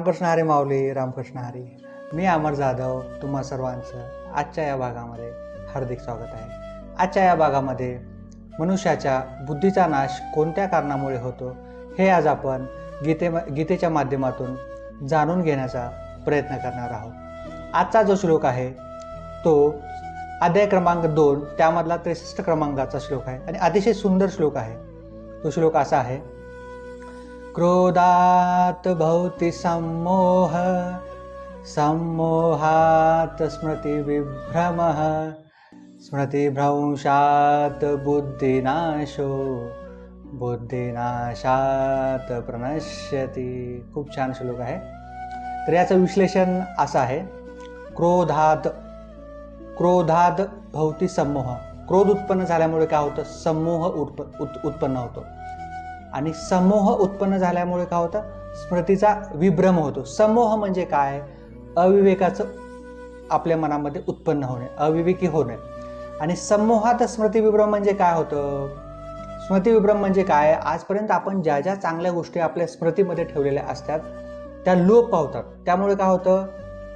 रामकृष्ण हरी माऊली रामकृष्ण हरी. मी अमर जाधव तुम्हा सर्वांचं आजच्या या भागामध्ये हार्दिक स्वागत आहे. आजच्या या भागामध्ये मनुष्याच्या बुद्धीचा नाश कोणत्या कारणामुळे होतो हे आज आपण गीते गीतेच्या माध्यमातून जाणून घेण्याचा प्रयत्न करणार आहोत. आजचा जो श्लोक आहे तो अध्याय क्रमांक दोन त्यामधला त्रेसष्ट क्रमांकाचा श्लोक आहे. आणि अतिशय सुंदर श्लोक आहे. तो श्लोक असा आहे क्रोधात भवति सम्मोह सम्मोहात् स्मृतिविभ्रमः स्मृतिभ्रंशात् बुद्धिनाशो बुद्धिनाशात प्रणश्यती। खूप छान श्लोक आहे. तर याचं विश्लेषण असं आहे. क्रोधात क्रोधात भवती समूह क्रोध उत्पन्न झाल्यामुळे काय होतं? समूह उत्प उत् उत्पन्न होतो. आणि समूह उत्पन्न झाल्यामुळे काय होतं? स्मृतीचा विभ्रम होतो. समूह म्हणजे काय? अविवेकाचं आपल्या मनामध्ये उत्पन्न होणे अविवेकी होणे. आणि समूहात स्मृतिविभ्रम म्हणजे काय होतं? स्मृतिविभ्रम म्हणजे काय? आजपर्यंत आपण ज्या ज्या चांगल्या गोष्टी आपल्या स्मृतीमध्ये ठेवलेल्या असतात त्या लोप पावतात. त्यामुळे काय होतं?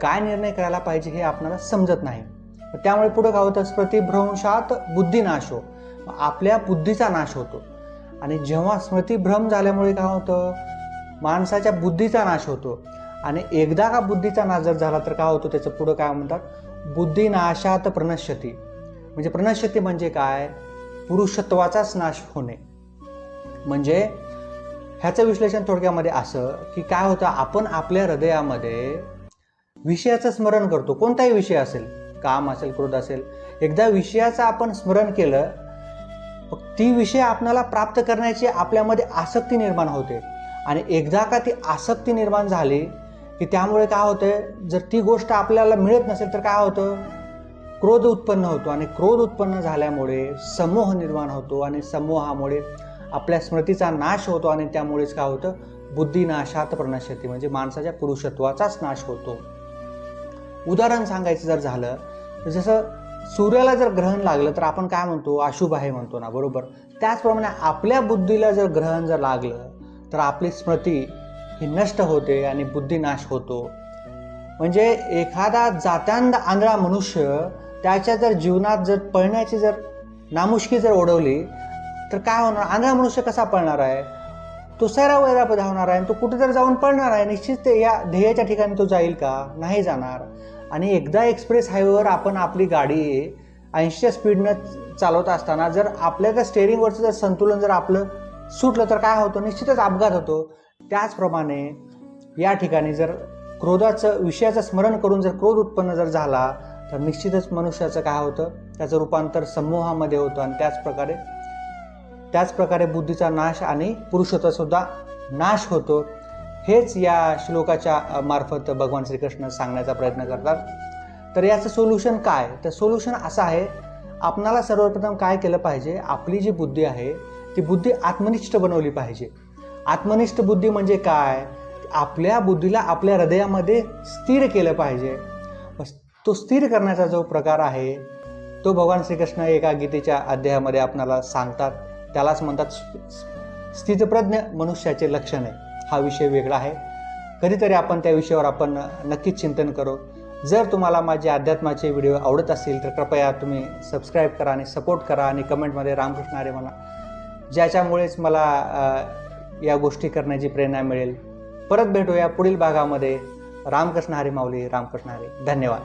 काय निर्णय करायला पाहिजे हे आपल्याला समजत नाही. त्यामुळे पुढे काय होतं? स्मृतिभ्रंशात बुद्धिनाश हो आपल्या बुद्धीचा नाश होतो. आणि जेव्हा स्मृतिभ्रम झाल्यामुळे काय होतं? माणसाच्या बुद्धीचा नाश होतो. आणि एकदा का बुद्धीचा नाश जर झाला तर काय होतं? त्याचं पुढं काय म्हणतात? बुद्धिनाशात प्रणश्यती. म्हणजे प्रणश्यती म्हणजे काय? पुरुषत्वाचाच नाश होणे. म्हणजे ह्याचं विश्लेषण थोडक्यामध्ये असं की काय होतं? आपण आपल्या हृदयामध्ये विषयाचं स्मरण करतो. कोणताही विषय असेल काम असेल क्रोध असेल एकदा विषयाचं आपण स्मरण केलं मग ती विषय आपणाला प्राप्त करण्याची आपल्यामध्ये आसक्ती निर्माण होते. आणि एकदा का ती आसक्ती निर्माण झाली की त्यामुळे काय होतं जर ती गोष्ट आपल्याला मिळत नसेल तर काय होतं? क्रोध उत्पन्न होतो आणि क्रोध उत्पन्न झाल्यामुळे समूह निर्माण होतो आणि समूहामुळे आपल्या स्मृतीचा नाश होतो आणि त्यामुळेच काय होतं? बुद्धिनाशात प्रणश्यती म्हणजे माणसाच्या पुरुषत्वाचाच नाश होतो. उदाहरण सांगायचं जर झालं तर जसं सूर्याला जर ग्रहण लागलं तर आपण काय म्हणतो? अशुभ आहे म्हणतो ना बरोबर? त्याचप्रमाणे आपल्या बुद्धीला जर ग्रहण जर लागलं तर आपली स्मृती ही नष्ट होते आणि बुद्धिनाश होतो. म्हणजे एखादा जात्यांद आंधळा मनुष्य त्याच्या जर जीवनात जर पळण्याची जर नामुष्की जर ओढवली तर काय होणार? आंधळा मनुष्य कसा पळणार आहे? तो सैरा वैरा धावणार आहे तो कुठे जर जाऊन पळणार आहे निश्चित ते या ध्येयाच्या ठिकाणी तो जाईल का? नाही जाणार. आणि एकदा एक्सप्रेस हायवेवर आपण आपली गाडी ऐंशीच्या स्पीडनं चालवत असताना जर आपल्या त्या स्टेअरिंगवरचं जर संतुलन जर आपलं सुटलं तर काय होतं? निश्चितच अपघात होतो. त्याचप्रमाणे या ठिकाणी जर क्रोधाचं विषयाचं स्मरण करून जर क्रोध उत्पन्न जर झाला तर निश्चितच मनुष्याचं काय होतं? त्याचं रूपांतर समूहामध्ये होतं आणि त्याचप्रकारे त्याचप्रकारे बुद्धीचा नाश आणि पुरुषत्वसुद्धा नाश होतो. हेच या श्लोकाच्या मार्फत भगवान श्रीकृष्ण सांगण्याचा प्रयत्न करतात. तर याचं सोल्युशन काय? तर सोल्युशन असं आहे आपणाला सर्वप्रथम काय केलं पाहिजे? आपली जी बुद्धी आहे ती बुद्धी आत्मनिष्ठ बनवली पाहिजे. आत्मनिष्ठ बुद्धी म्हणजे काय? आपल्या बुद्धीला आपल्या हृदयामध्ये स्थिर केलं पाहिजे. तो स्थिर करण्याचा जो प्रकार आहे तो भगवान श्रीकृष्ण एका गीतेच्या अध्यायामध्ये आपणाला सांगतात. त्यालाच म्हणतात स्थितप्रज्ञ मनुष्याचे लक्षण. आहे हा विषय वेगळा आहे. कधीतरी आपण त्या विषयावर आपण नक्कीच चिंतन करू. जर तुम्हाला माझे अध्यात्माचे व्हिडिओ आवडत असतील तर कृपया तुम्ही सबस्क्राईब करा आणि सपोर्ट करा आणि कमेंटमध्ये रामकृष्ण हरे मला ज्याच्यामुळेच मला या गोष्टी करण्याची प्रेरणा मिळेल. परत भेटूया पुढील भागामध्ये. रामकृष्ण हरी माऊली रामकृष्ण हरी. धन्यवाद.